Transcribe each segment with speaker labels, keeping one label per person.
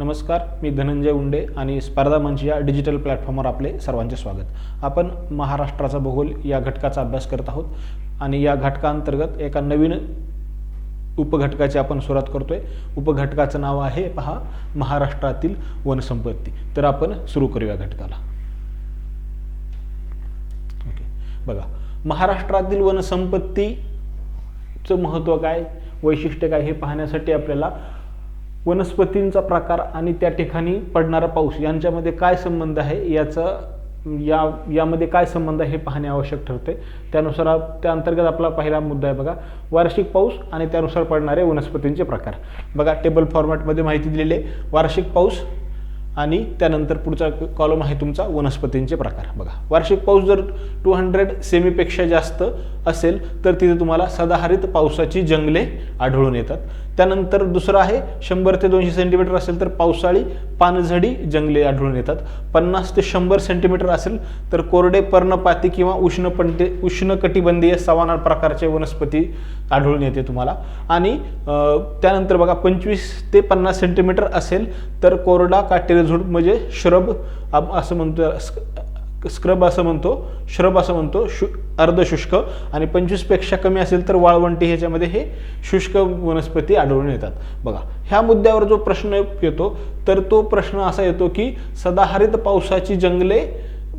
Speaker 1: नमस्कार मी धनंजय उंडे आणि स्पर्धा मंच या डिजिटल प्लॅटफॉर्मवर आपले सर्वांचे स्वागत. आपण महाराष्ट्राचा भूगोल या घटकाचा अभ्यास करत आहोत आणि या घटकांतर्गत एका नवीन उपघटकाची आपण सुरुवात करतोय. उपघटकाचं नाव आहे पहा महाराष्ट्रातील वनसंपत्ती. तर आपण सुरू करूया घटकाला. ओके बघा महाराष्ट्रातील वनसंपत्तीचं महत्त्व काय? वैशिष्ट्य काय हे पाहण्यासाठी आपल्याला वनस्पतींचा प्रकार आणि त्या ठिकाणी पडणारा पाऊस यांच्यामध्ये काय संबंध आहे याचा या यामध्ये काय संबंध आहे हे पाहणे आवश्यक ठरते. त्यानुसार त्या अंतर्गत आपला पहिला मुद्दा आहे बघा. वार्षिक पाऊस आणि त्यानुसार पडणारे वनस्पतींचे प्रकार. बघा टेबल फॉर्मॅटमध्ये माहिती दिलेली आहे. वार्षिक पाऊस आणि त्यानंतर पुढचा कॉलम आहे तुमचा वनस्पतींचे प्रकार. बघा वार्षिक पाऊस जर टू हंड्रेड सेमीपेक्षा जास्त असेल तर तिथे तुम्हाला सदाहरित पावसाची जंगले आढळून येतात. त्यानंतर दुसरं आहे शंभर ते दोनशे सेंटीमीटर असेल तर पावसाळी पानझडी जंगले आढळून येतात. पन्नास ते शंभर सेंटीमीटर असेल तर कोरडे पर्णपाती किंवा उष्ण पंटे उष्ण उष्णकटिबंधीय सवाना प्रकारचे वनस्पती आढळून येते तुम्हाला. आणि त्यानंतर बघा पंचवीस ते पन्नास सेंटीमीटर असेल तर कोरडा काटेरी झुड म्हणजे श्रब असं म्हणतो स्क्रब असं म्हणतो श्रब असं म्हणतो शु अर्धशुष्क आणि पंचवीसपेक्षा कमी असेल तर वाळवंटी ह्याच्यामध्ये हे शुष्क वनस्पती आढळून येतात. बघा ह्या मुद्द्यावर जो प्रश्न येतो तर तो प्रश्न असा येतो की सदाहरित पावसाची जंगले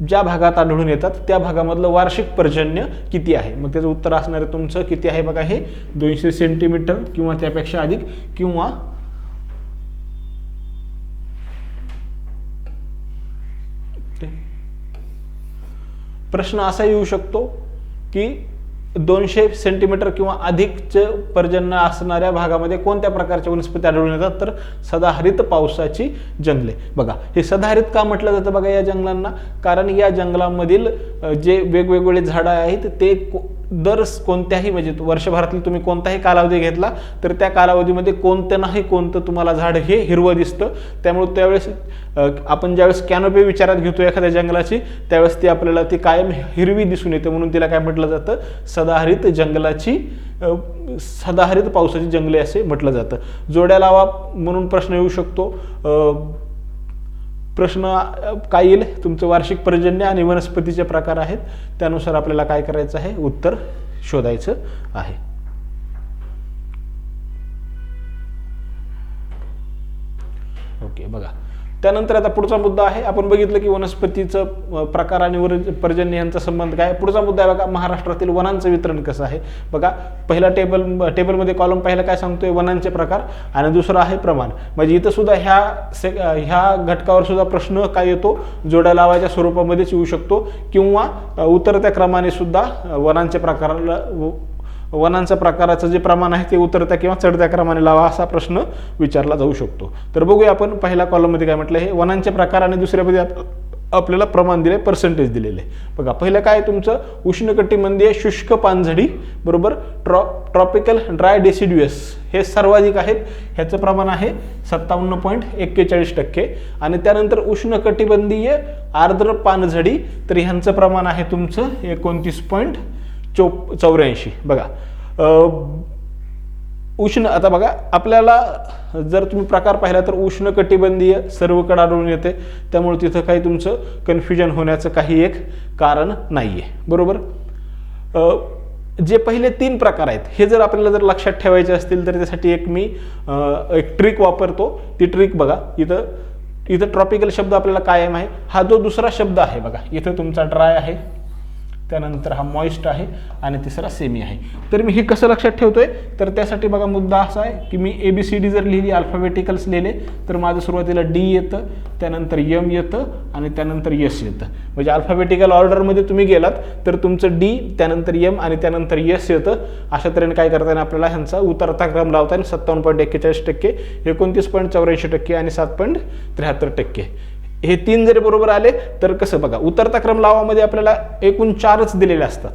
Speaker 1: ज्या भागात आढळून येतात त्या भागामधलं वार्षिक पर्जन्य किती आहे? मग त्याचं उत्तर असणारं तुमचं किती आहे बघा हे दोनशे सेंटीमीटर किंवा त्यापेक्षा अधिक किंवा प्रश्न असा येऊ शकतो की दोनशे सेंटीमीटर किंवा अधिकचे पर्जन्य असणाऱ्या भागामध्ये कोणत्या प्रकारच्या वनस्पती आढळून येतात? तर सदाहरित पावसाची जंगले. बघा हे सदाहरित का म्हटलं जातं बघा या जंगलांना? कारण या जंगलामधील जे वेगवेगळे झाडं आहेत ते को- दर कोणत्याही म्हणजे वर्षभरातील तुम्ही कोणताही कालावधी घेतला तर त्या कालावधीमध्ये कोणतं नाही कोणतं तुम्हाला झाड हे हिरवं दिसतं. त्यामुळे त्यावेळेस आपण ज्यावेळेस कॅनोपी विचारात घेतो एखाद्या जंगलाची त्यावेळेस ती आपल्याला ती कायम हिरवी दिसून येते म्हणून तिला काय म्हटलं जातं? सदाहरित जंगलाची सदाहरित पावसाची जंगले असे म्हटलं जातं. जोड्या लावा म्हणून प्रश्न येऊ शकतो. प्रश्न काय येईल? तुमचं वार्षिक पर्जन्य आणि वनस्पतीचे प्रकार आहेत. त्यानुसार आपल्याला काय करायचं आहे? उत्तर शोधायचं आहे. ओके बघा. त्यानंतर आता पुढचा मुद्दा आहे. आपण बघितलं की वनस्पतीचं प्रकार आणि वर पर्जन्य यांचा संबंध काय आहे. पुढचा मुद्दा आहे बघा महाराष्ट्रातील वनांचं वितरण कसं आहे? बघा पहिला टेबल टेबलमध्ये कॉलम पहिला काय सांगतोय? वनांचे प्रकार आणि दुसरं आहे प्रमाण. म्हणजे इथं सुद्धा ह्या से ह्या घटकावर सुद्धा प्रश्न काय येतो? जोड्या लावायच्या स्वरूपामध्येच येऊ शकतो. किंवा उतरत्या क्रमाने सुद्धा वनांचे प्रकाराला वनांचं प्रकाराचं जे प्रमाण आहे ते उतरत्या किंवा चढत्या क्रमाने लावा असा प्रश्न विचारला जाऊ शकतो. तर बघूया आपण पहिल्या कॉलममध्ये काय म्हटलं हे वनांचे प्रकार आणि दुसऱ्यामध्ये आपल्याला प्रमाण दिले पर्सेंटेज दिलेले. बघा पहिलं काय तुमचं? उष्णकटिबंधीय शुष्क पानझडी बरोबर? ट्रॉ ट्रॉपिकल ड्राय डेसिड्युएस हे सर्वाधिक आहेत. ह्याचं प्रमाण आहे सत्तावन्न पॉईंट एक्केचाळीस टक्के. आणि त्यानंतर उष्णकटिबंधीय आर्द्र पानझडी तर ह्यांचं प्रमाण आहे तुमचं एकोणतीस पॉईंट चौ चौऱ्याऐंशी. बघा. उष्ण आता बघा आपल्याला जर तुम्ही प्रकार पाहिला तर उष्णकटिबंधीय सर्वकडे आढळून येते. त्यामुळे तिथं काही तुमचं कन्फ्युजन होण्याचं काही एक कारण नाही आहे बरोबर जे पहिले तीन प्रकार आहेत हे जर आपल्याला जर लक्षात ठेवायचे असतील तर त्यासाठी एक मी एक ट्रिक वापरतो. ती ट्रिक बघा. इथं इथं ट्रॉपिकल शब्द आपल्याला कायम आहे. हा जो दुसरा शब्द आहे बघा. इथं तुमचा ड्राय आहे. त्यानंतर हा मॉइस्ट आहे आणि तिसरा सेमी आहे. तर मी हे कसं लक्षात ठेवतोय? तर त्यासाठी बघा मुद्दा असा आहे की मी ए बी सी डी जर लिहिली अल्फाबेटिकल्स लिहिले तर माझं सुरुवातीला डी येतं त्यानंतर यम येतं आणि त्यानंतर यस येतं. म्हणजे अल्फाबेटिकल ऑर्डरमध्ये तुम्ही गेलात तर तुमचं डी त्यानंतर यम आणि त्यानंतर यस येतं. अशा तऱ्हेने काय करता येईल आपल्याला ह्यांचा उतरता क्रम लावता येईल सत्तावन्न पॉईंट एक्केचाळीस टक्के एकोणतीस पॉईंट चौऱ्याऐंशी टक्के आणि सात पॉईंट त्र्याहत्तर टक्के. हे तीन जरी बरोबर आले तर कसं बघा उतरता क्रम लावामध्ये आपल्याला एकूण चारच दिलेले असतात.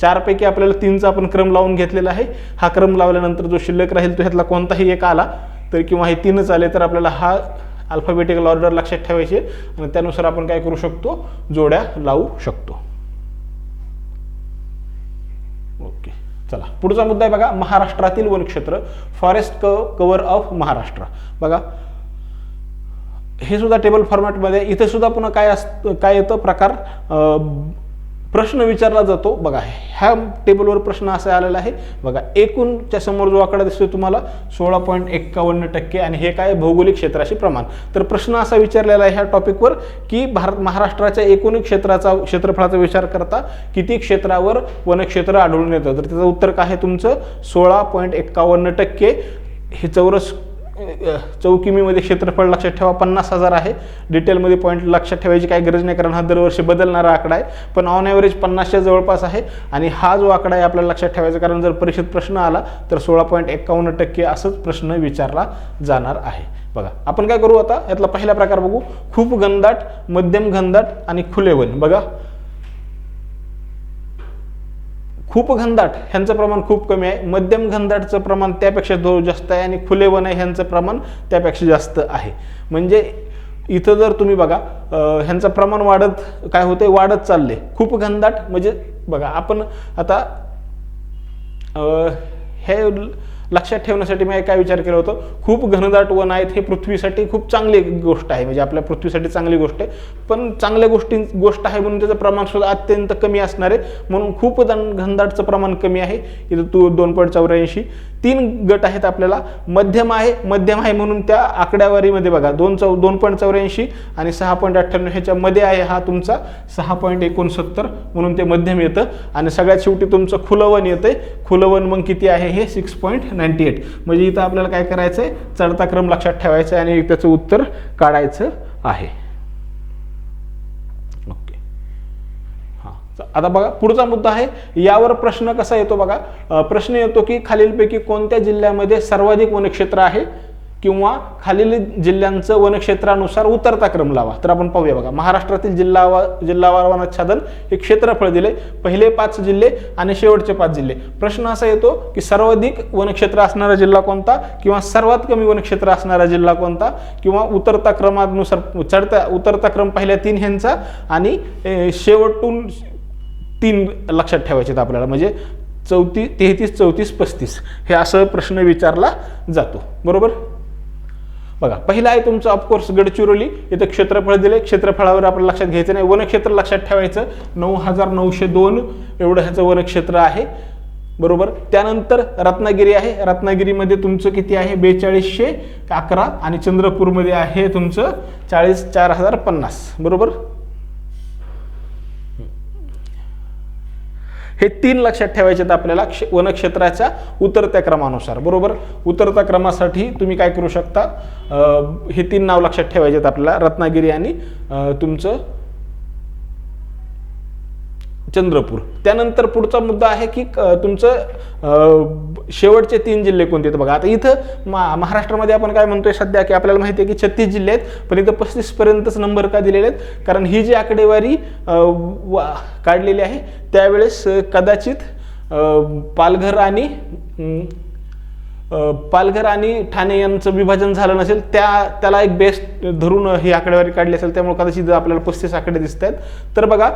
Speaker 1: चारपैकी आपल्याला तीनचा आपण क्रम लावून घेतलेला आहे. हा क्रम लावल्यानंतर जो शिल्लक राहील तो ह्यातला कोणताही एक आला तर किंवा हे तीनच आले तर आपल्याला हा अल्फाबेटिकल ऑर्डर लक्षात ठेवायचे आणि त्यानुसार आपण काय करू शकतो? जोड्या लावू शकतो. ओके चला. पुढचा मुद्दा आहे बघा महाराष्ट्रातील वनक्षेत्र फॉरेस्ट क कवर ऑफ महाराष्ट्र. बघा हे सुद्धा टेबल फॉर्मॅटमध्ये इथे सुद्धा पुन्हा काय असतं काय येतं? प्रकार प्रश्न विचारला जातो. बघा ह्या टेबलवर प्रश्न असा आलेला आहे. बघा एकूणच्या समोर जो आकडा दिसतोय तुम्हाला सोळा पॉईंट एक्कावन्न टक्के आणि हे काय? भौगोलिक क्षेत्राशी प्रमाण. तर प्रश्न असा विचारलेला आहे ह्या टॉपिकवर की भारत महाराष्ट्राच्या एकूण क्षेत्राचा क्षेत्रफळाचा विचार करता किती क्षेत्रावर वनक्षेत्र आढळून येतं? तर त्याचं उत्तर काय आहे तुमचं? सोळा पॉईंट एक्कावन्न टक्के. हे चौरस चौकिमीमध्ये क्षेत्रफळ लक्षात ठेवा पन्नास हजार आहे. डिटेलमध्ये पॉईंट लक्षात ठेवायची काही गरज नाही कारण हा दरवर्षी बदलणारा आकडा आहे. पण ऑन ॲव्हरेज पन्नासच्या जवळपास आहे आणि हा जो आकडा आहे आपल्याला लक्षात ठेवायचा कारण जर परीक्षेत प्रश्न आला तर सोळा पॉईंट एक्कावन्न टक्के असंच प्रश्न विचारला जाणार आहे. बघा आपण काय करू आता? यातला पहिला प्रकार बघू. खूप घनदाट मध्यम घनदाट आणि खुले वन बघा खूप घनदाट ह्यांचं प्रमाण खूप कमी आहे. मध्यम घनदाटचं प्रमाण त्यापेक्षा थोडं जास्त आहे आणि खुले वन आहे ह्यांचं प्रमाण त्यापेक्षा जास्त आहे. म्हणजे इथं जर तुम्ही बघा ह्यांचं प्रमाण वाढत काय होते वाढत चालले खूप घनदाट म्हणजे बघा आपण आता हे लक्षात ठेवण्यासाठी मी काय विचार केला होतो खूप घनदाट वन आहेत हे पृथ्वीसाठी खूप चांगली गोष्ट आहे म्हणजे आपल्या पृथ्वीसाठी चांगली गोष्ट आहे. पण चांगल्या गोष्टी गोष्ट आहे म्हणून त्याचं प्रमाण सुद्धा अत्यंत कमी असणार आहे. म्हणून खूप घनदाटचं प्रमाण कमी आहे. इथं तू दोन पॉईंट चौऱ्याऐंशी तीन गट आहेत आपल्याला. मध्यम आहे मध्यम आहे म्हणून त्या आकड्यावारीमध्ये बघा दोन चौ दोन पॉईंट चौऱ्याऐंशी आणि सहा पॉईंट अठ्ठ्याण्णव ह्याच्यामध्ये आहे हा तुमचा सहा पॉईंट एकोणसत्तर म्हणून ते मध्यम येतं. आणि सगळ्यात शेवटी तुमचं खुलवन येतं खुलवन मग किती आहे हे? सिक्स पॉईंट नाईन्टी एट म्हणजे इथं आपल्याला काय करायचं आहे चढता क्रम लक्षात ठेवायचा आहे आणि त्याचं उत्तर काढायचं आहे ओके हां च- आता बघा पुढचा मुद्दा आहे यावर प्रश्न कसा येतो बघा? प्रश्न येतो की खालीलपैकी कोणत्या जिल्ह्यामध्ये सर्वाधिक वनक्षेत्र आहे? किंवा खालील जिल्ह्यांचं वनक्षेत्रानुसार उतरता क्रम लावा. तर आपण पाहूया बघा. महाराष्ट्रातील जिल्हा जिल्हावार वनाच्छादन हे क्षेत्रफळ दिले. पहिले पाच जिल्हे आणि शेवटचे पाच जिल्हे. प्रश्न असा येतो की सर्वाधिक वनक्षेत्र असणारा जिल्हा कोणता? किंवा सर्वात कमी वनक्षेत्र असणारा जिल्हा कोणता? किंवा उतरता क्रमानुसार चढता उतरता क्रम पहिल्या तीन ह्यांचा आणि शेवटून तीन लक्षात ठेवायचे आहेत आपल्याला. म्हणजे चौती तेहतीस चौतीस पस्तीस हे असं प्रश्न विचारला जातो. बरोबर? बघा पहिला आहे तुमचं ऑफकोर्स गडचिरोली. इथं क्षेत्रफळ दिले क्षेत्रफळावर आपण लक्षात घ्यायचं नाही. वनक्षेत्र लक्षात ठेवायचं. नऊ हजार नऊशे दोन एवढं ह्याचं वनक्षेत्र आहे. बरोबर? त्यानंतर रत्नागिरी आहे. रत्नागिरीमध्ये तुमचं किती आहे? बेचाळीसशे अकरा आणि चंद्रपूरमध्ये आहे तुमचं चाळीस चार हजार पन्नास. बरोबर? हे तीन लक्षात ठेवायचे आहेत आपल्याला क्ष वनक्षेत्राच्या उतरत्या क्रमानुसार. बरोबर? उतरत्या क्रमासाठी तुम्ही काय करू शकता? हे तीन नाव लक्षात ठेवायचे आहेत आपल्याला. रत्नागिरी आणि तुमचं चंद्रपूर. त्यानंतर पुढचा मुद्दा आहे की तुमचं शेवटचे तीन जिल्हे कोणते आहेत बघा. आता इथं मा महाराष्ट्रामध्ये आपण काय म्हणतोय सध्या की आपल्याला माहिती आहे की छत्तीस जिल्हे आहेत पण इथं पस्तीस पर्यंतच नंबर का दिलेले आहेत? कारण ही जी आकडेवारी वा- काढलेली आहे त्यावेळेस कदाचित पालघर आणि पालघर आणि ठाणे यांचं विभाजन झालं नसेल त्या त्याला एक बेस्ट धरून ही आकडेवारी काढली असेल त्यामुळे कदाचित आपल्याला पस्तीस आकडे दिसत आहेत तर बघा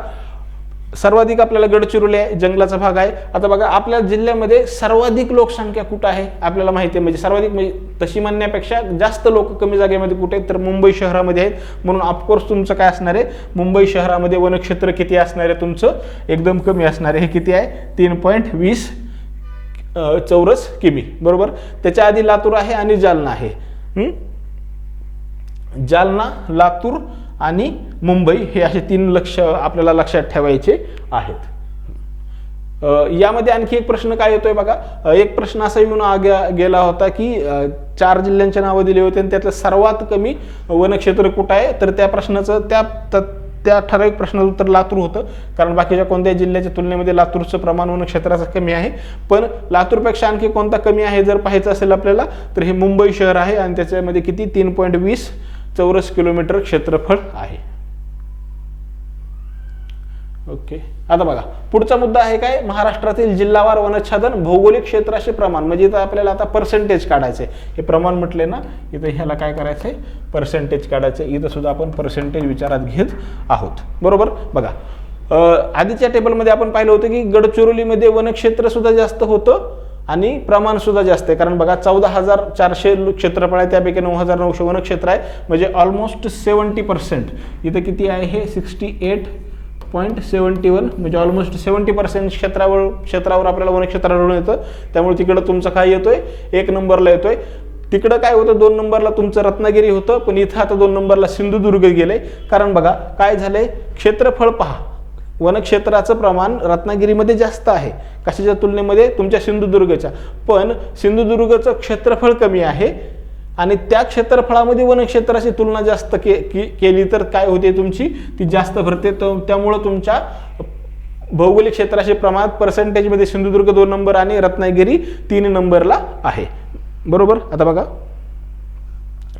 Speaker 1: सर्वाधिक आपल्याला गडचिरोली आहे जंगलाचा भाग आहे. आता बघा आपल्या जिल्ह्यामध्ये सर्वाधिक लोकसंख्या कुठं आहे आपल्याला माहिती आहे. म्हणजे सर्वाधिक म्हणजे तशी म्हणण्यापेक्षा जास्त लोक कमी जागेमध्ये कुठे आहेत तर मुंबई शहरामध्ये आहेत. म्हणून ऑफकोर्स तुमचं काय असणार आहे? मुंबई शहरामध्ये वनक्षेत्र किती असणार आहे तुमचं? एकदम कमी असणार आहे. हे किती आहे? तीन पॉईंट वीस चौरस किमी. बरोबर? त्याच्या आधी लातूर आहे आणि जालना आहे. जालना लातूर आणि मुंबई हे असे तीन लक्ष आपल्याला लक्षात ठेवायचे आहेत. यामध्ये आणखी एक प्रश्न काय येतोय बघा? एक प्रश्न असा येऊन आग्या गेला होता की चार जिल्ह्यांचे नावं दिली होती आणि त्यातलं सर्वात कमी वनक्षेत्र कुठं आहे? तर त्या प्रश्नाचं त्या त्या ठराविक प्रश्नाचं उत्तर लातूर होतं. कारण बाकीच्या कोणत्याही जिल्ह्याच्या तुलनेमध्ये लातूरचं प्रमाण वनक्षेत्राचं कमी आहे. पण लातूरपेक्षा आणखी कोणता कमी आहे? जर पाहायचं असेल आपल्याला तर हे मुंबई शहर आहे आणि त्याच्यामध्ये किती? तीन पॉईंट वीस चौरस किलोमीटर क्षेत्रफळ आहे. ओके. आता बघा पुढचा मुद्दा आहे काय? महाराष्ट्रातील जिल्हावार वनच्छादन भौगोलिक क्षेत्राचे प्रमाण. म्हणजे इथं आपल्याला आता पर्सेंटेज काढायचे हे प्रमाण म्हटले ना इथं ह्याला काय करायचंय? पर्सेंटेज काढायचं इथं सुद्धा आपण पर्सेंटेज विचारात घेत आहोत. बरोबर? बघा आधीच्या टेबलमध्ये आपण पाहिलं होतं की गडचिरोलीमध्ये वनक्षेत्र सुद्धा जास्त होतं. आणि प्रमाणसुद्धा जास्त आहे. कारण बघा चौदा हजार चारशे क्षेत्रफळ आहे त्यापैकी नऊ हजार नऊशे वनक्षेत्र आहे. म्हणजे ऑलमोस्ट सेवन्टी पर्सेंट इथं किती आहे हे? Sixty eight point seventy one म्हणजे ऑलमोस्ट सेवन्टी पर्सेंट क्षेत्रावर क्षेत्रावर आपल्याला वनक्षेत्रावरून आढळून येतं. त्यामुळे तिकडं तुमचं काय येतोय? एक नंबरला येतोय. तिकडं काय होतं? दोन नंबरला तुमचं रत्नागिरी होतं पण इथं आता दोन नंबरला सिंधुदुर्ग गेले. कारण बघा काय झालंय? क्षेत्रफळ पहा. वनक्षेत्राचं प्रमाण रत्नागिरीमध्ये जास्त आहे. कशाच्या तुलनेमध्ये? तुमच्या सिंधुदुर्गच्या. पण सिंधुदुर्गचं क्षेत्रफळ कमी आहे आणि त्या क्षेत्रफळामध्ये वनक्षेत्राची तुलना जास्त के के- केली तर काय होते तुमची? ती जास्त भरते. तर त्यामुळं तुमच्या भौगोलिक क्षेत्राचे प्रमाण पर्सेंटेजमध्ये सिंधुदुर्ग दोन नंबर आणि रत्नागिरी तीन नंबरला आहे. बरोबर? आता बघा.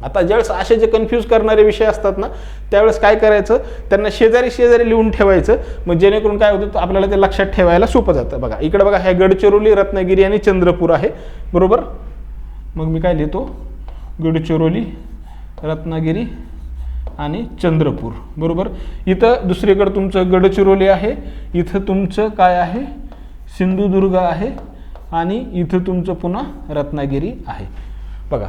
Speaker 1: आता ज्यावेळेस असे जे कन्फ्यूज करणारे विषय असतात ना त्यावेळेस काय करायचं? त्यांना शेजारी शेजारी लिहून ठेवायचं. मग जेणेकरून काय होतं आपल्याला ते लक्षात ठेवायला सोपं जातं. बघा इकडे बघा हे गडचिरोली रत्नागिरी आणि चंद्रपूर आहे. बरोबर? मग मी काय लिहितो? गडचिरोली रत्नागिरी आणि चंद्रपूर. बरोबर? इथं दुसरीकडं तुमचं गडचिरोली आहे. इथं तुमचं काय आहे? सिंधुदुर्ग आहे. आणि इथं तुमचं पुन्हा रत्नागिरी आहे. बघा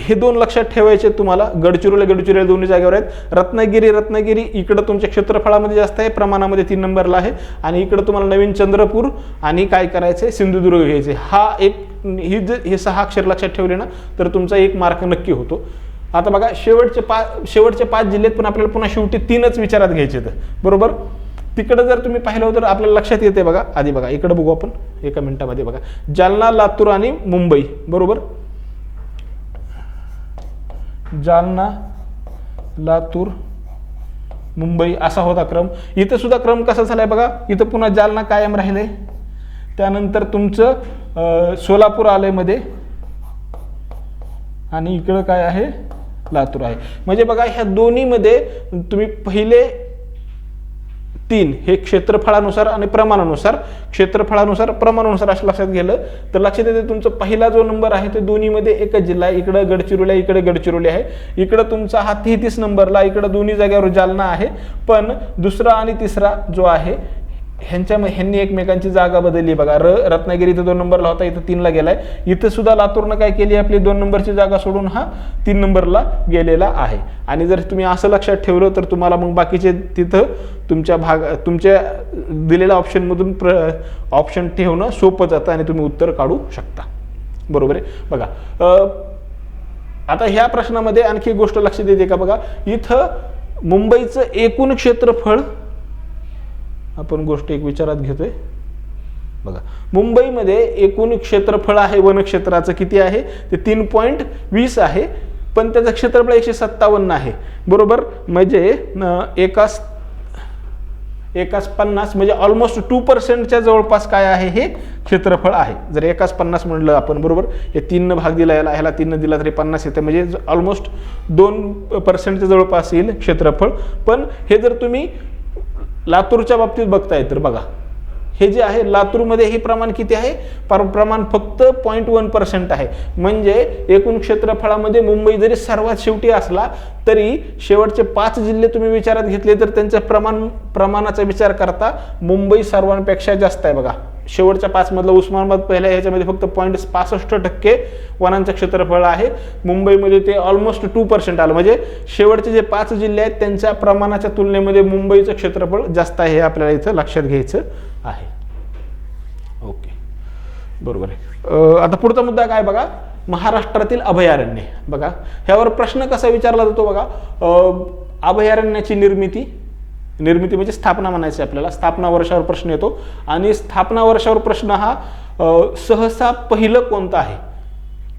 Speaker 1: हे दोन लक्षात ठेवायचे तुम्हाला. गडचिरोली गडचिरोली दोन्ही जागेवर आहेत. रत्नागिरी रत्नागिरी इकडं तुमच्या क्षेत्रफळामध्ये जास्त आहे प्रमाणामध्ये तीन नंबरला आहे. आणि इकडं तुम्हाला नवीन चंद्रपूर आणि काय करायचं आहे सिंधुदुर्ग घ्यायचे हा एक ही जर हे सहा अक्षर लक्षात ठेवले ना तर तुमचा एक मार्क नक्की होतो. आता बघा शेवटचे पाच शेवटचे पाच जिल्ह्यात पण आपल्याला पुन्हा शेवटी तीनच विचारात घ्यायचे तर बरोबर? तिकडं जर तुम्ही पाहिलं तर आपल्याला लक्षात येते बघा. आधी बघा इकडं बघू आपण. एका मिनिटामध्ये बघा. जालना लातूर आणि मुंबई. बरोबर? जालना लातूर मुंबई असा होता क्रम. इथं सुद्धा क्रम कसा झालाय बघा. इथं पुन्हा जालना कायम राहिले. त्यानंतर तुमचं सोलापूर आलंयमध्ये. आणि इकडं काय आहे? लातूर आहे. म्हणजे बघा ह्या दोन्हीमध्ये तुम्ही पहिले तीन हे क्षेत्रफळानुसार आणि प्रमाणानुसार क्षेत्रफळानुसार प्रमाणानुसार असं लक्षात गेलं तर लक्षात येते तुमचा पहिला जो नंबर आहे ते दोन्हीमध्ये एकच जिल्हा आहे. इकडं गडचिरोली आहे इकडे गडचिरोली आहे. इकडं तुमचा हा तेहतीस नंबरला इकडं दोन्ही जागेवर जालना आहे. पण दुसरा आणि तिसरा जो आहे ह्यांच्या ह्यांनी एकमेकांची जागा बदलली. बघा र रत्नागिरी इथं दोन नंबरला होता इथं तीनला गेलाय. इथं सुद्धा लातूरनं काय केली आपली दोन नंबरची जागा सोडून हा तीन नंबरला गेलेला आहे. आणि जर तुम्ही असं लक्षात ठेवलं तर तुम्हाला मग बाकीचे तिथं तुमच्या भाग तुमच्या दिलेल्या ऑप्शनमधून प्र ऑप्शन ठेवणं सोपं जातं आणि तुम्ही उत्तर काढू शकता. बरोबर आहे? बघा आता ह्या प्रश्नामध्ये आणखी एक गोष्ट लक्षात येते का? बघा इथं मुंबईचं एकूण क्षेत्रफळ आपण गोष्ट एक विचारात घेतोय. बघा मुंबईमध्ये एकूण क्षेत्रफळ आहे वनक्षेत्राचं किती आहे? ते तीन पॉईंट वीस आहे पण त्याचं क्षेत्रफळ एकशे सत्तावन्न आहे. बरोबर? म्हणजे एकाच एकाच पन्नास म्हणजे ऑलमोस्ट टू पर्सेंटच्या जवळपास काय आहे हे क्षेत्रफळ आहे. जर एकाच पन्नास म्हणलं आपण बरोबर? हे तीननं भाग दिला याला ह्याला तीननं दिला तरी पन्नास येते. म्हणजे ऑलमोस्ट दोन पर्सेंटच्या जवळपास येईल क्षेत्रफळ. पण हे जर तुम्ही लातूरच्या बाबतीत बघताय तर बघा. हे जे आहे लातूरमध्ये हे प्रमाण किती आहे? पर प्रमाण फक्त पॉईंट वन पर्सेंट आहे. म्हणजे एकूण क्षेत्रफळामध्ये मुंबई जरी सर्वात शेवटी असला तरी शेवटचे पाच जिल्हे तुम्ही विचारात घेतले तर त्यांचं प्रमाण प्रमाणाचा विचार करता मुंबई सर्वांपेक्षा जास्त आहे बघा. शेवटच्या पाचमधला उस्मानाबाद पहिल्या ह्याच्यामध्ये फक्त पॉईंट पासष्ट टक्के वनांचं क्षेत्रफळ आहे. मुंबईमध्ये ते ऑलमोस्ट टू पर्सेंट आलं. म्हणजे शेवटचे जे पाच जिल्हे आहेत त्यांच्या प्रमाणाच्या तुलनेमध्ये मुंबईचं क्षेत्रफळ जास्त आहे हे आपल्याला इथं लक्षात घ्यायचं. आहे. ओके. बरोबर आहे. आता पुढचा मुद्दा काय बघा? महाराष्ट्रातील अभयारण्ये. बघा ह्यावर प्रश्न कसा विचारला जातो बघा? अभयारण्याची निर्मिती निर्मिती म्हणजे स्थापना म्हणायची आपल्याला. स्थापना वर्षावर प्रश्न येतो. आणि स्थापना वर्षावर प्रश्न हा सहसा पहिलं कोणतं आहे?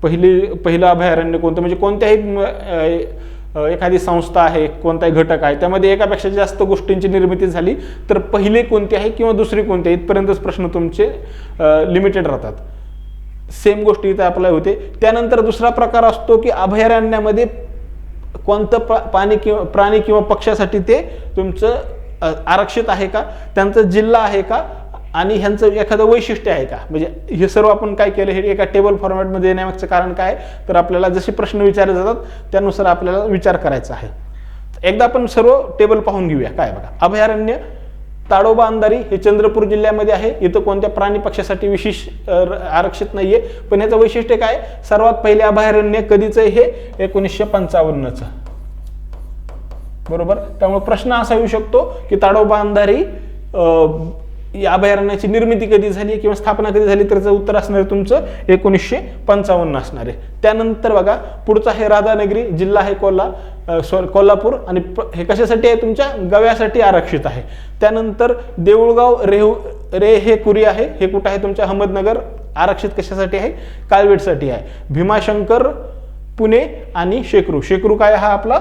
Speaker 1: पहिली पहिलं अभयारण्य कोणतं? म्हणजे कोणत्याही एखादी संस्था आहे कोणताही घटक आहे त्यामध्ये एकापेक्षा जास्त गोष्टींची निर्मिती झाली तर पहिले कोणती आहे किंवा दुसरी कोणते आहे इथपर्यंतच प्रश्न तुमचे लिमिटेड राहतात. सेम गोष्टी इथं अप्लाय होते. त्यानंतर दुसरा प्रकार असतो की अभयारण्यामध्ये कोणतं प्रा पाणी किंवा प्राणी किंवा पक्ष्यासाठी ते तुमचं आरक्षित आहे का? त्यांचा जिल्हा आहे का? आणि ह्यांचं एखादं वैशिष्ट्य आहे का? म्हणजे हे सर्व आपण काय केलं? हे एका टेबल फॉर्मॅटमध्ये येण्यामागचं कारण काय? तर आपल्याला जसे प्रश्न विचारले जातात त्यानुसार आपल्याला विचार करायचा आहे. एकदा आपण सर्व टेबल पाहून घेऊया. काय बघा? अभयारण्य ताडोबा अंधारी हे चंद्रपूर जिल्ह्यामध्ये आहे. इथं कोणत्या प्राणी पक्षासाठी विशेष आरक्षित नाहीये. पण याचं वैशिष्ट्य काय? सर्वात पहिले अभयारण्य कधीचं आहे? हे एकोणीसशे पंचावन्नचं. बरोबर? त्यामुळे प्रश्न असा येऊ शकतो की ताडोबा अंधारी या अभयारण्याची निर्मिती कधी झाली किंवा स्थापना कधी झाली त्याचं उत्तर असणार आहे तुमचं एकोणीसशे पंचावन्न असणार आहे. त्यानंतर बघा पुढचं आहे राधानगरी जिल्हा आहे कोल्हा सॉरी कोल्हापूर आणि हे कशासाठी आहे तुमच्या? गव्यासाठी आरक्षित आहे. त्यानंतर देऊळगाव रेहू रे हे कुरी आहे. हे कुठं आहे तुमच्या? अहमदनगर. आरक्षित कशासाठी आहे? कालवेटसाठी आहे. भीमाशंकर पुणे आणि शेकरू. शेकरू काय हा आपला?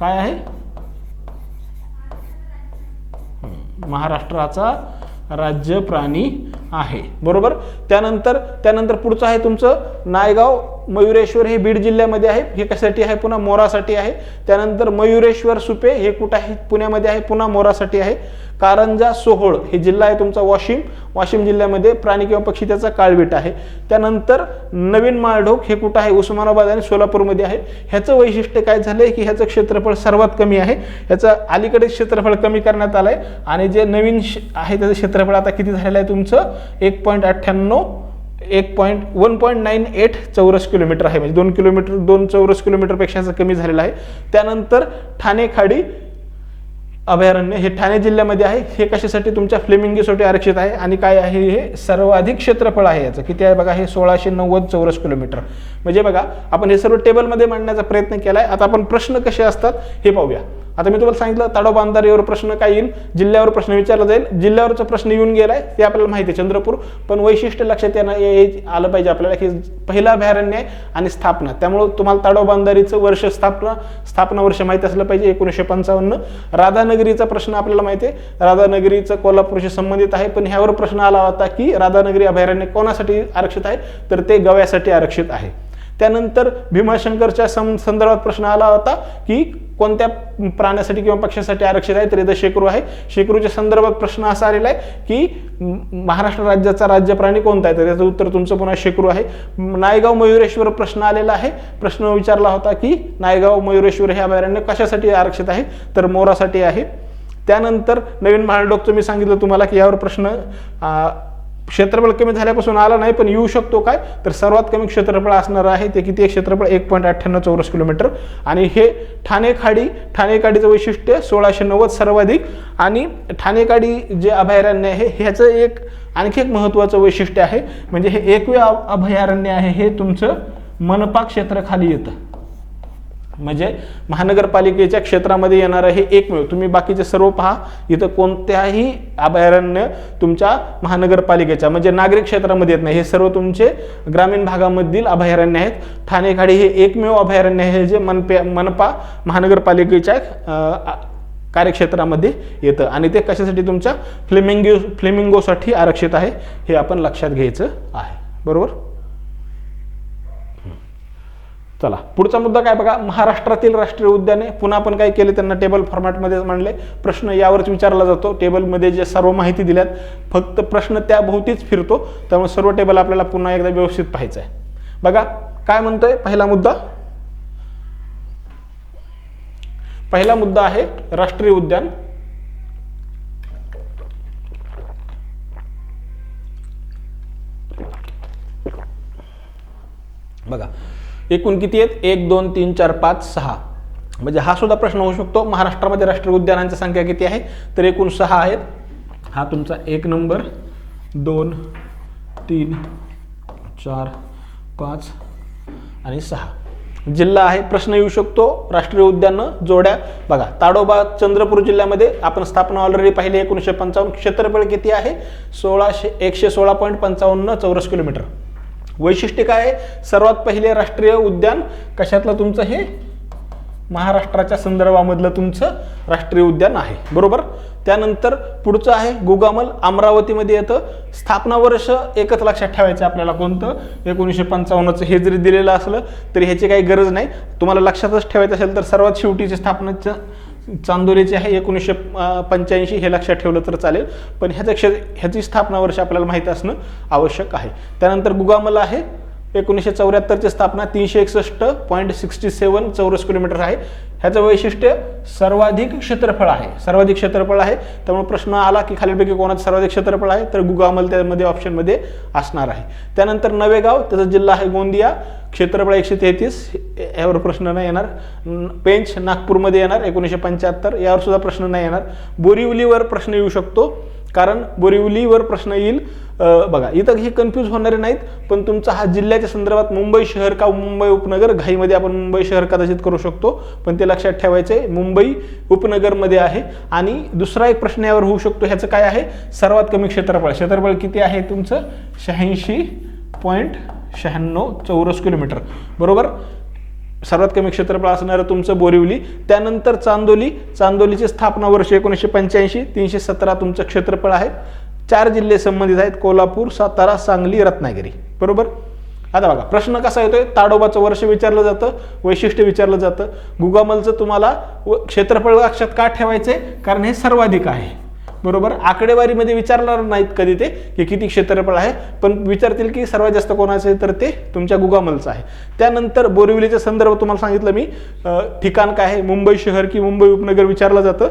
Speaker 1: काय आहे? महाराष्ट्राचा राज्य प्राणी आहे. बरोबर? त्यानंतर त्यानंतर पुढचं आहे तुमचं नायगाव मयुरेश्वर हे बीड जिल्ह्यामध्ये आहे. हे कशासाठी आहे? पुन्हा मोरासाठी आहे. त्यानंतर मयुरेश्वर सुपे हे कुठं आहे? पुण्यामध्ये आहे. पुन्हा मोरासाठी आहे. कारंजा सोहोळ हे जिल्हा आहे तुमचा वाशिम. वाशिम जिल्ह्यामध्ये प्राणी किंवा पक्षी त्याचा काळवीट आहे. त्यानंतर नवीन माळढोक हे कुठं आहे? उस्मानाबाद आणि सोलापूरमध्ये आहे. ह्याचं वैशिष्ट्य काय झालंय? की ह्याचं क्षेत्रफळ सर्वात कमी आहे. ह्याचं अलीकडे क्षेत्रफळ कमी करण्यात आलंय. आणि जे नवीन आहे त्याचं क्षेत्रफळ आता किती झालेलं आहे तुमचं? एक पॉईंट अठ्ठ्याण्णव एक point one point nine eight चौरस किलोमीटर आहे. म्हणजे दोन किलोमीटर दोन चौरस किलोमीटरपेक्षा कमी झालेलं आहे. त्यानंतर ठाणे खाडी अभयारण्य हे ठाणे जिल्ह्यामध्ये आहे. हे कशासाठी तुमच्या फ्लेमिंगीसाठी आरक्षित आहे आणि काय आहे? हे सर्वाधिक क्षेत्रफळ आहे याचं. किती आहे बघा? हे सोळाशे नव्वद चौरस किलोमीटर. म्हणजे बघा आपण हे सर्व टेबलमध्ये मांडण्याचा प्रयत्न केला आहे आता आपण प्रश्न कसे असतात? हे पाहूया. आता मी तुम्हाला सांगितलं ताडोबा अंधारीवर प्रश्न काय येईल? जिल्ह्यावर प्रश्न विचारला जाईल. जिल्ह्यावरचा प्रश्न येऊन गेलाय ते आपल्याला माहिती आहे चंद्रपूर. पण वैशिष्ट्य लक्षात येणं ये- आलं पाहिजे आपल्याला की पहिला अभयारण्य आहे आणि स्थापना. त्यामुळं तुम्हाला ताडोबा अंधारीचं वर्ष स्थापना स्थापना वर्ष माहिती असलं पाहिजे एकोणीसशे पंचावन्न. राधानगरीचा प्रश्न आपल्याला माहिती आहे. राधानगरीचं कोल्हापूरशी संबंधित आहे पण ह्यावर प्रश्न आला होता की राधानगरी अभयारण्य कोणासाठी आरक्षित आहे? तर ते गव्यासाठी आरक्षित आहे. त्यानंतर भीमाशंकरच्या सं संदर्भात प्रश्न आला होता की कोणत्या प्राण्यासाठी किंवा पक्षासाठी आरक्षित आहे तर इथं शेकरू आहे. शेकरूच्या संदर्भात प्रश्न असा आलेला आहे की महाराष्ट्र राज्याचा राज्य प्राणी कोणता आहे? तर त्याचं उत्तर तुमचं पुन्हा शेकरू आहे. नायगाव मयुरेश्वर प्रश्न आलेला आहे. प्रश्न विचारला होता की नायगाव मयुरेश्वर हे अभयारण्य कशासाठी आरक्षित आहे? तर मोरासाठी आहे. त्यानंतर नवीन महाडोकचं मी सांगितलं तुम्हाला की यावर प्रश्न क्षेत्रफळ कमी झाल्यापासून आला नाही पण येऊ शकतो काय? तर सर्वात कमी क्षेत्रफळ असणार आहे ते किती क्षेत्रफळ एक पॉईंट अठ्ठ्याण्णव चौरस किलोमीटर. आणि हे ठाणे खाडी ठाणे खाडीचं वैशिष्ट्य सोळाशे नव्वद सर्वाधिक. आणि ठाणे खाडी जे अभयारण्य आहे ह्याचं एक आणखी एक महत्त्वाचं वैशिष्ट्य आहे. म्हणजे हे एकवे अभयारण्य आहे हे तुमचं मनपा क्षेत्राखाली येतं. म्हणजे महानगरपालिकेच्या क्षेत्रामध्ये येणारं हे एकमेव. तुम्ही बाकीचे सर्व पहा इथं कोणत्याही अभयारण्य तुमच्या महानगरपालिकेच्या म्हणजे नागरिक क्षेत्रामध्ये येत नाही. हे सर्व तुमचे ग्रामीण भागामधील अभयारण्य आहेत. ठाणेखाडी हे एकमेव अभयारण्य आहे जे मनपे मनपा महानगरपालिकेच्या कार्यक्षेत्रामध्ये येतं. आणि ते कशासाठी तुमच्या फ्लेमिंगो फ्लेमिंगोसाठी आरक्षित आहे हे आपण लक्षात घ्यायचं आहे. बरोबर? चला. पुढचा मुद्दा काय बघा? महाराष्ट्रातील राष्ट्रीय उद्याने पुन्हा आपण काय केले? त्यांना टेबल फॉर्मॅटमध्ये मांडले. प्रश्न यावरच विचारला जातो. टेबलमध्ये जे सर्व माहिती दिल्यात फक्त प्रश्न त्याभोवतीच फिरतो. त्यामुळे सर्व टेबल आपल्याला पुन्हा एकदा व्यवस्थित पाहायचं आहे. बघा काय म्हणतोय? पहिला मुद्दा. पहिला मुद्दा आहे राष्ट्रीय उद्यान. बघा एकूण किती आहेत? एक दोन तीन चार पाच सहा. म्हणजे हा सुद्धा प्रश्न होऊ शकतो. महाराष्ट्रामध्ये राष्ट्रीय उद्यानांची संख्या किती आहे? तर एकूण सहा आहेत. हा तुमचा एक नंबर. दोन तीन चार पाच आणि सहा. जिल्हा आहे प्रश्न येऊ शकतो. राष्ट्रीय उद्यान जोड्या. बघा ताडोबा चंद्रपूर जिल्ह्यामध्ये आपण स्थापना ऑलरेडी पाहिली एकोणीसशे पंचावन्न. क्षेत्रफळ किती आहे? सोळाशे एकशे सोळा पॉईंट पंचावन्न चौरस किलोमीटर. वैशिष्ट्य काय आहे? सर्वात पहिले राष्ट्रीय उद्यान. कशातलं तुमचं हे? महाराष्ट्राच्या संदर्भामधलं तुमचं राष्ट्रीय उद्यान आहे. बरोबर? त्यानंतर पुढचं आहे गुगामल. अमरावतीमध्ये येतं. स्थापना वर्ष एकच लक्षात ठेवायचं आपल्याला कोणतं? एकोणीसशे पंचावन्नचं हे जरी दिलेलं असलं तरी ह्याची काही गरज नाही. तुम्हाला लक्षातच ठेवायचं असेल तर सर्वात शेवटीची स्थापनाचं चांदोलीचे आहे एकोणीसशे पंच्याऐंशी हे लक्षात ठेवलं तर चालेल. पण ह्याचं क्ष ह्याची स्थापना वर्ष आपल्याला माहीत असणं आवश्यक आहे. त्यानंतर गुगामल आहे. एकोणीसशे चौऱ्याहत्तरची स्थापना तीनशे एकसष्ट पॉईंट सिक्स्टी सेवन चौरस किलोमीटर आहे. ह्याचं वैशिष्ट्य सर्वाधिक क्षेत्रफळ आहे. सर्वाधिक क्षेत्रफळ आहे. त्यामुळे प्रश्न आला की खालीलपैकी कोणाचं सर्वाधिक क्षेत्रफळ आहे? तर गुगामल त्यामध्ये ऑप्शनमध्ये असणार आहे. त्यानंतर नवेगाव त्याचा जिल्हा आहे गोंदिया. क्षेत्रफळ एकशे तेहतीस. यावर प्रश्न नाही येणार. पेंच नागपूरमध्ये येणार एकोणीसशे पंच्याहत्तर. यावर सुद्धा प्रश्न नाही येणार. बोरिवलीवर प्रश्न येऊ शकतो. कारण बोरिवलीवर प्रश्न येईल. बघा इथं हे कन्फ्यूज होणारे नाहीत पण तुमचा हा जिल्ह्याच्या संदर्भात मुंबई शहर का मुंबई उपनगर घाईमध्ये आपण मुंबई शहर कदाचित करू शकतो पण ते लक्षात ठेवायचं आहे मुंबई उपनगरमध्ये आहे. आणि दुसरा एक प्रश्न यावर होऊ शकतो ह्याचं काय आहे? सर्वात कमी क्षेत्रफळ. क्षेत्रफळ किती आहे तुमचं? शहाऐंशी पॉईंट शहाण्णव चौरस किलोमीटर. बरोबर? सर्वात कमी क्षेत्रफळ असणारं तुमचं बोरिवली त्यानंतर चांदोली. चांदोलीची स्थापना वर्ष एकोणीसशे पंच्याऐंशी तीनशे सतरा तुमचं क्षेत्रफळ आहे. चार जिल्हे संबंधित आहेत कोल्हापूर सातारा सांगली रत्नागिरी. बरोबर? आता बघा प्रश्न कसा येतोय? ताडोबाचं वर्ष विचारलं जातं वैशिष्ट्य विचारलं जातं. गुगामलचं तुम्हाला व- क्षेत्रफळ लक्षात का ठेवायचंय? कारण हे सर्वाधिक आहे. बरोबर? आकडेवारीमध्ये विचारणार नाहीत कधी ते की किती क्षेत्रफळ आहे पण विचारतील की सर्वात जास्त कोणाचं आहे तर ते तुमच्या गुगामलचं आहे. त्यानंतर बोरिवलीचा संदर्भ तुम्हाला सांगितलं मी. ठिकाण काय आहे? मुंबई शहर की मुंबई उपनगर विचारलं जातं.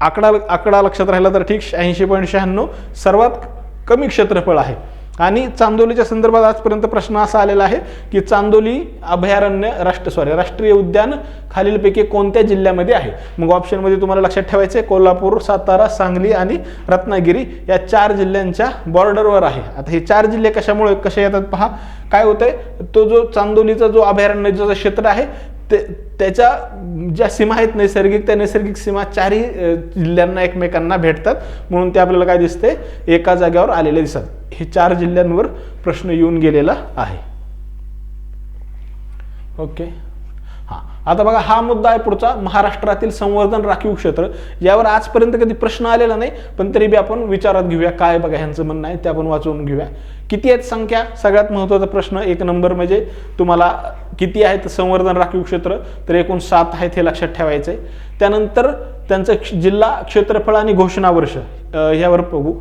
Speaker 1: आकडा आकडा लक्षात राहिला तर ठीक ऐंशी पॉईंट शहाण्णव. सर्वात कमी क्षेत्रफळ आहे. आणि चांदोलीच्या संदर्भात आजपर्यंत प्रश्न असा आलेला आहे की चांदोली अभयारण्य राष्ट्र सॉरी राष्ट्रीय उद्यान खालीलपैकी कोणत्या जिल्ह्यामध्ये आहे? मग ऑप्शनमध्ये तुम्हाला लक्षात ठेवायचं आहे कोल्हापूर सातारा सांगली आणि रत्नागिरी या चार जिल्ह्यांच्या बॉर्डरवर आहे. आता हे चार जिल्हे कशामुळे कसे येतात पहा? काय होतंय? तो जो चांदोलीचा जो अभयारण्याचं क्षेत्र आहे ते त्याच्या ज्या सीमा आहेत नैसर्गिक त्या नैसर्गिक सीमा चारही जिल्ह्यांना एकमेकांना भेटतात. म्हणून ते आपल्याला काय दिसते एका जागेवर आलेले दिसतात. हे चार जिल्ह्यांवर प्रश्न येऊन गेलेला आहे. ओके. आता बघा हा मुद्दा आहे पुढचा. महाराष्ट्रातील संवर्धन राखीव क्षेत्र यावर आजपर्यंत कधी प्रश्न आलेला नाही पण तरी बी आपण विचारात घेऊया. काय बघा ह्यांचं म्हणणं आहे ते आपण वाचवून घेऊया. किती आहेत संख्या? सगळ्यात महत्त्वाचा प्रश्न एक नंबर म्हणजे तुम्हाला किती आहेत संवर्धन राखीव क्षेत्र? तर एकूण सात आहेत हे लक्षात ठेवायचं आहे त्यानंतर त्यांचं जिल्हा क्षेत्रफळ आणि घोषणा वर्ष ह्यावर बघू.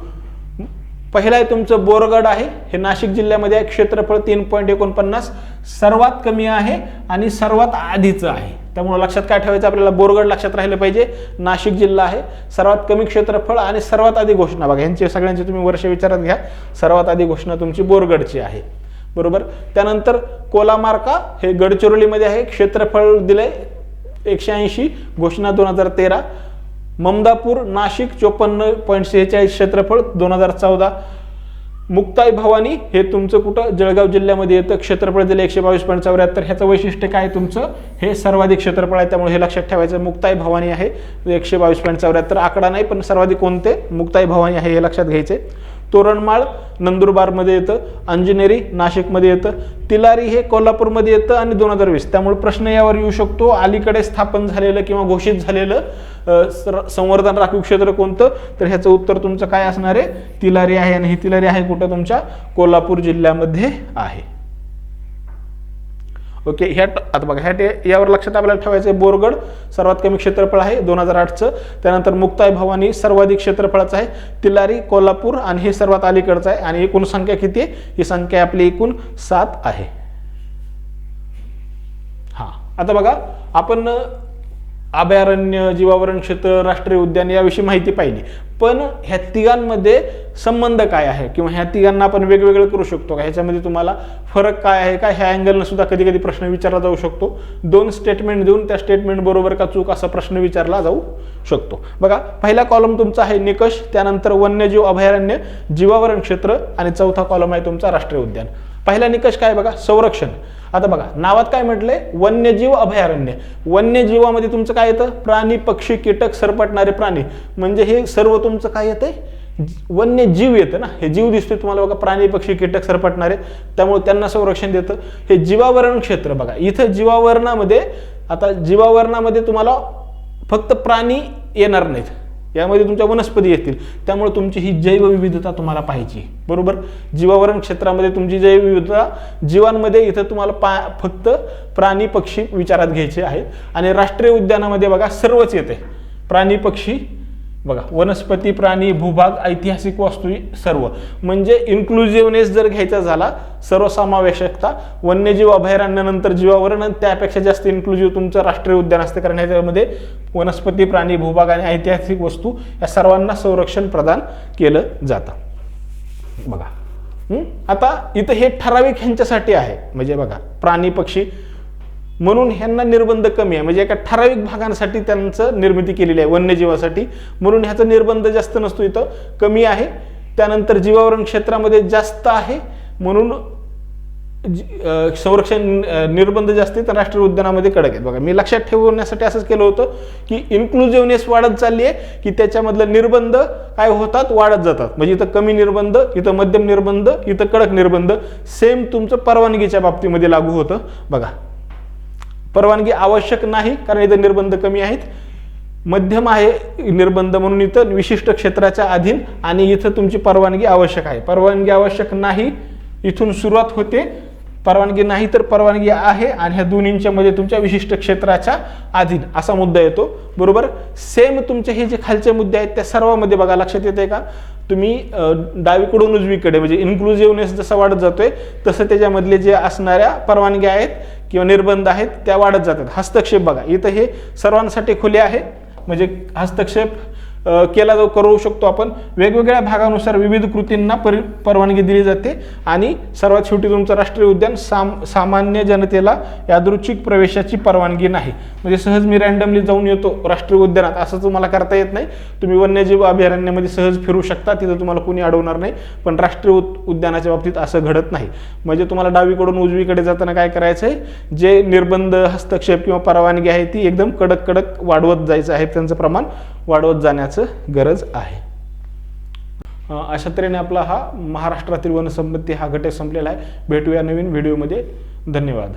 Speaker 1: पहिला आहे तुमचं बोरगड आहे. हे नाशिक जिल्ह्यामध्ये आहे. क्षेत्रफळ तीन पॉईंट एकोणपन्नास. सर्वात कमी आहे आणि सर्वात आधीचं आहे. त्यामुळे लक्षात काय ठेवायचं? आपल्याला बोरगड लक्षात राहिलं पाहिजे. नाशिक जिल्हा आहे. सर्वात कमी क्षेत्रफळ आणि सर्वात आधी घोषणा. बघा यांची सगळ्यांची तुम्ही वर्ष विचारात घ्या. सर्वात आधी घोषणा तुमची बोरगडची आहे. बरोबर? त्यानंतर कोलामार्का हे गडचिरोलीमध्ये आहे. क्षेत्रफळ दिलंय एकशे ऐंशी घोषणा दोन हजार तेरा. ममदापूर नाशिक चोपन्न पॉईंट सेहेचाळीस क्षेत्रफळ दोन हजार चौदा. मुक्ताई भवानी हे तुमचं कुठं? जळगाव जिल्ह्यामध्ये येतं. क्षेत्रफळ दिलं एकशे बावीस पॉईंट चौऱ्याहत्तर. ह्याचं वैशिष्ट्य काय तुमचं? हे सर्वाधिक क्षेत्रफळ आहे त्यामुळे हे लक्षात ठेवायचं. मुक्ताई भवानी आहे एकशे बावीस पॉईंट चौऱ्याहत्तर. आकडा नाही पण सर्वाधिक कोणते? मुक्ताई भवानी आहे हे लक्षात घ्यायचे. तोरणमाळ नंदुरबारमध्ये येतं. अंजनेरी नाशिकमध्ये येतं. तिलारी हे कोल्हापूरमध्ये येतं आणि दोन हजार वीस. त्यामुळे प्रश्न यावर येऊ शकतो. अलीकडे स्थापन झालेलं किंवा घोषित झालेलं संवर्धन राखीव क्षेत्र कोणतं? तर ह्याचं उत्तर तुमचं काय असणार आहे? तिलारी आहे आणि ही तिलारी आहे कुठं? तुमच्या कोल्हापूर जिल्ह्यामध्ये आहे. ओके ह्या ट- आता बघा ह्या टे- यावर लक्षात आपल्याला ठेवायचं आहे बोरगड. सर्वात कमी क्षेत्रफळ आहे दोन हजार आठचं. त्यानंतर मुक्ताई भवानी सर्वाधिक क्षेत्रफळाचं आहे. तिलारी कोल्हापूर आणि हे सर्वात अलीकडचं आहे. आणि एकूण संख्या किती आहे? ही संख्या आपली एकूण सात आहे. हां. आता बघा आपण अभयारण्य जीवावरण क्षेत्र राष्ट्रीय उद्यान याविषयी माहिती पाहिली. पण ह्या तिघांमध्ये संबंध काय आहे? किंवा ह्या तिघांना आपण वेगवेगळं करू शकतो का? ह्याच्यामध्ये तुम्हाला फरक काय आहे का? ह्या अँगलनं सुद्धा कधी कधी प्रश्न विचारला जाऊ शकतो. दोन स्टेटमेंट देऊन त्या स्टेटमेंट बरोबर का चूक असा प्रश्न विचारला जाऊ शकतो. बघा पहिला कॉलम तुमचा आहे निकष त्यानंतर वन्यजीव अभयारण्य जीवावरण क्षेत्र आणि चौथा कॉलम आहे तुमचा राष्ट्रीय उद्यान. पहिला निकष काय बघा? संरक्षण. आता बघा नावात काय म्हटलंय? वन्यजीव अभयारण्य. वन्यजीवामध्ये तुमचं काय येतं? प्राणी पक्षी कीटक सरपटणारे प्राणी. म्हणजे हे सर्व तुमचं काय येतंय? वन्य जीव येतं ना? हे जीव दिसतोय तुम्हाला बघा प्राणी पक्षी कीटक सरपटणारे. त्यामुळे त्यांना संरक्षण देतं. हे जीवावरण क्षेत्र बघा. इथं जीवावरणामध्ये आता जीवावरणामध्ये तुम्हाला फक्त प्राणी येणार नाहीत. यामध्ये तुमच्या वनस्पती येतील. त्यामुळे तुमची ही जैवविविधता तुम्हाला पाहिजे बरोबर? जीवावरण क्षेत्रामध्ये तुमची जैवविविधता जीवांमध्ये इथं तुम्हाला पा फक्त प्राणी पक्षी विचारात घ्यायचे आहेत. आणि राष्ट्रीय उद्यानामध्ये बघा सर्वच येते. प्राणी पक्षी बघा वनस्पती प्राणी भूभाग ऐतिहासिक वास्तू सर्व. म्हणजे इन्क्लुझिव्हनेस जर घ्यायचा झाला सर्वसमावेशकता वन्यजीव अभयारण्यानंतर जीवावरण आणि त्यापेक्षा जास्त इन्क्लुझिव्ह तुमचं राष्ट्रीय उद्यान असते. कारण ह्याच्यामध्ये वनस्पती प्राणी भूभाग आणि ऐतिहासिक वस्तू या सर्वांना संरक्षण प्रदान केलं जातं. बघा आता इथं हे ठराविक ह्यांच्यासाठी आहे. म्हणजे बघा प्राणी पक्षी म्हणून ह्यांना निर्बंध कमी आहे. म्हणजे एका ठराविक भागांसाठी त्यांचं निर्मिती केलेली आहे वन्यजीवासाठी. म्हणून ह्याचा निर्बंध जास्त नसतो इथं. कमी आहे. त्यानंतर जीवावरण क्षेत्रामध्ये जास्त आहे. म्हणून जी- संरक्षण निर्बंध जास्त तर राष्ट्रीय उद्यानामध्ये कडक आहेत. बघा मी लक्षात ठेवण्यासाठी असंच केलं होतं की इन्क्लुझिव्हनेस वाढत चालली आहे की त्याच्यामधलं निर्बंध काय होतात? वाढत जातात. म्हणजे इथं कमी निर्बंध इथं मध्यम निर्बंध इथं कडक निर्बंध. सेम तुमचं परवानगीच्या बाबतीमध्ये लागू होतं. बघा परवानगी आवश्यक नाही कारण इथं निर्बंध कमी आहेत. मध्यम आहे निर्बंध म्हणून इथं विशिष्ट क्षेत्राच्या अधीन आणि इथं तुमची परवानगी आवश्यक आहे. परवानगी आवश्यक नाही इथून सुरुवात होते. परवानगी नाही तर परवानगी आहे आणि ह्या दोन्हींच्या मध्ये तुमच्या विशिष्ट क्षेत्राच्या अधीन असा मुद्दा येतो. बरोबर? सेम तुमचे हे जे खालचे मुद्दे आहेत त्या सर्वांमध्ये बघा लक्षात येते का? तुम्ही डावीकडून उजवीकडे म्हणजे इन्क्लुझिव्हनेस जसा वाढत जातोय तसं त्याच्यामधले जे असणाऱ्या परवानग्या आहेत किंवा निर्बंध आहेत त्या वाढत जातात. हस्तक्षेप बघा. इथं हे सर्वांसाठी खुले आहे. म्हणजे हस्तक्षेप केला जाऊ करू शकतो आपण. वेगवेगळ्या भागानुसार विविध कृतींना परि परवानगी दिली जाते. आणि सर्वात शेवटी तुमचं राष्ट्रीय उद्यान साम सामान्य जनतेला यादृच्छिक प्रवेशाची परवानगी नाही. म्हणजे सहज मी रँडमली जाऊन येतो राष्ट्रीय उद्यानात असं तुम्हाला करता येत नाही. तुम्ही वन्यजीव अभयारण्यामध्ये सहज फिरू शकता तिथं तुम्हाला कोणी अडवणार नाही. पण राष्ट्रीय उद्यानाच्या बाबतीत असं घडत नाही. म्हणजे तुम्हाला डावीकडून उजवीकडे जाताना काय करायचं आहे जे निर्बंध हस्तक्षेप किंवा परवानगी आहे ती एकदम कडक कडक वाढवत जायचं आहे त्यांचं प्रमाण वाढवत जाण्याचं गरज आहे. अशा तऱ्हेने आपला हा महाराष्ट्रातील वनसंपत्ती हा घटक संपलेला आहे. भेटूया नवीन व्हिडिओमध्ये. धन्यवाद.